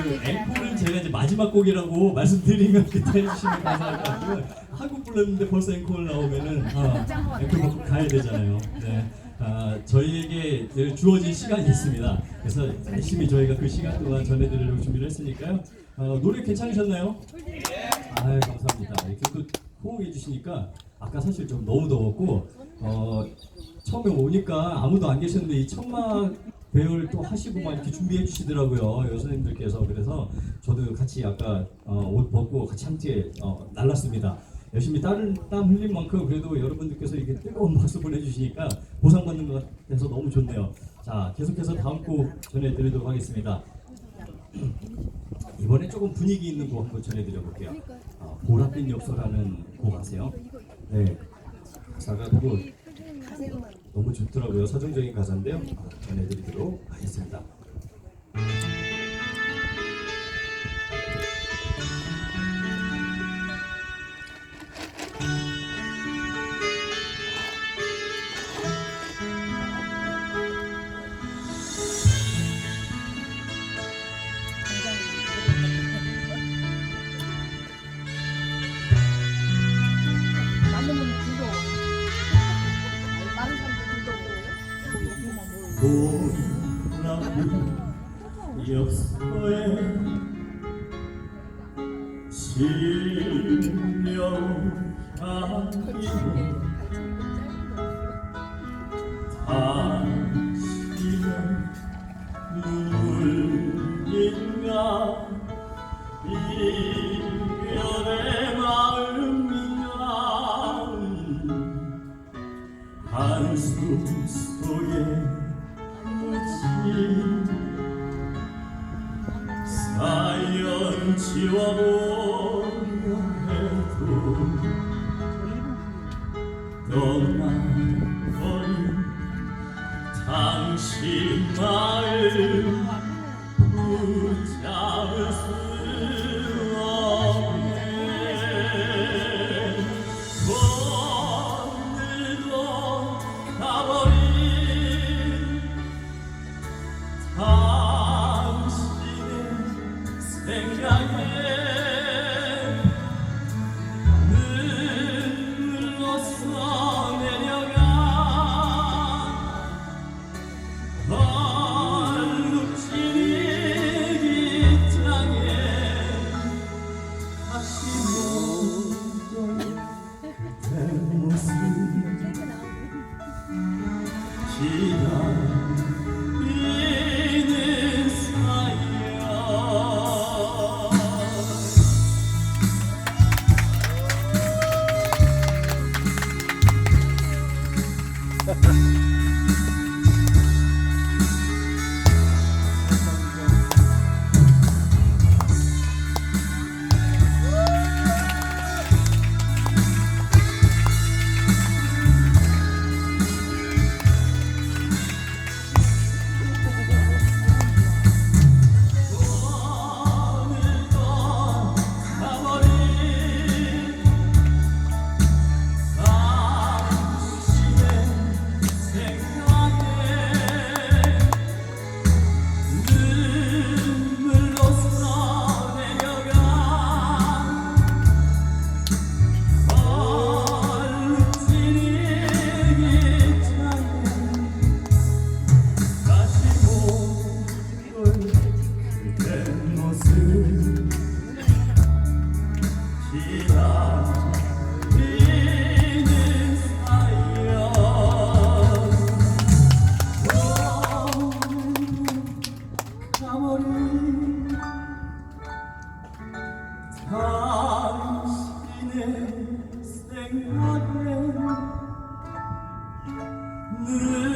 앵콜은 제가 이제 마지막 곡이라고 말씀드리면 그때 해주시면 감사할 것 같고요. 한국 불렀는데 벌써 앵콜 나오면은 아, 앵콜 가야 되잖아요. 네. 아, 저희에게 주어진 시간이 있습니다. 그래서 열심히 저희가 그 시간 동안 전해드리려고 준비를 했으니까요. 어, 노래 괜찮으셨나요? 아 감사합니다. 이렇게 또 호응해 주시니까 아까 사실 좀 너무 더웠고 어, 처음에 오니까 아무도 안 계셨는데 이 천막 배열 또 하시고 막 이렇게 준비해 주시더라고요 여선생님들께서 그래서 저도 같이 아까 어, 옷 벗고 같이 함께 어, 날랐습니다. 열심히 땀을 땀 흘린 만큼 그래도 여러분들께서 이렇게 뜨거운 박수 보내주시니까 보상받는 것 같아서 너무 좋네요. 자 계속해서 다음 곡 전해드리도록 하겠습니다. 이번에 조금 분위기 있는 곡 한번 전해드려 볼게요. 어, 보랏빛 엽서라는 곡 아세요? 네. 가사가 또 너무 좋더라고요. 서정적인 가사인데요. 어, 전해드리도록 하겠습니다. 보랏빛 엽서에 실명하기로 당신은 누굴인가 이별의 마음이야 한숨 속에 사연 지워보려 해도 떠나버린 당신 마음 붙잡을 수 당신의 생각에 늘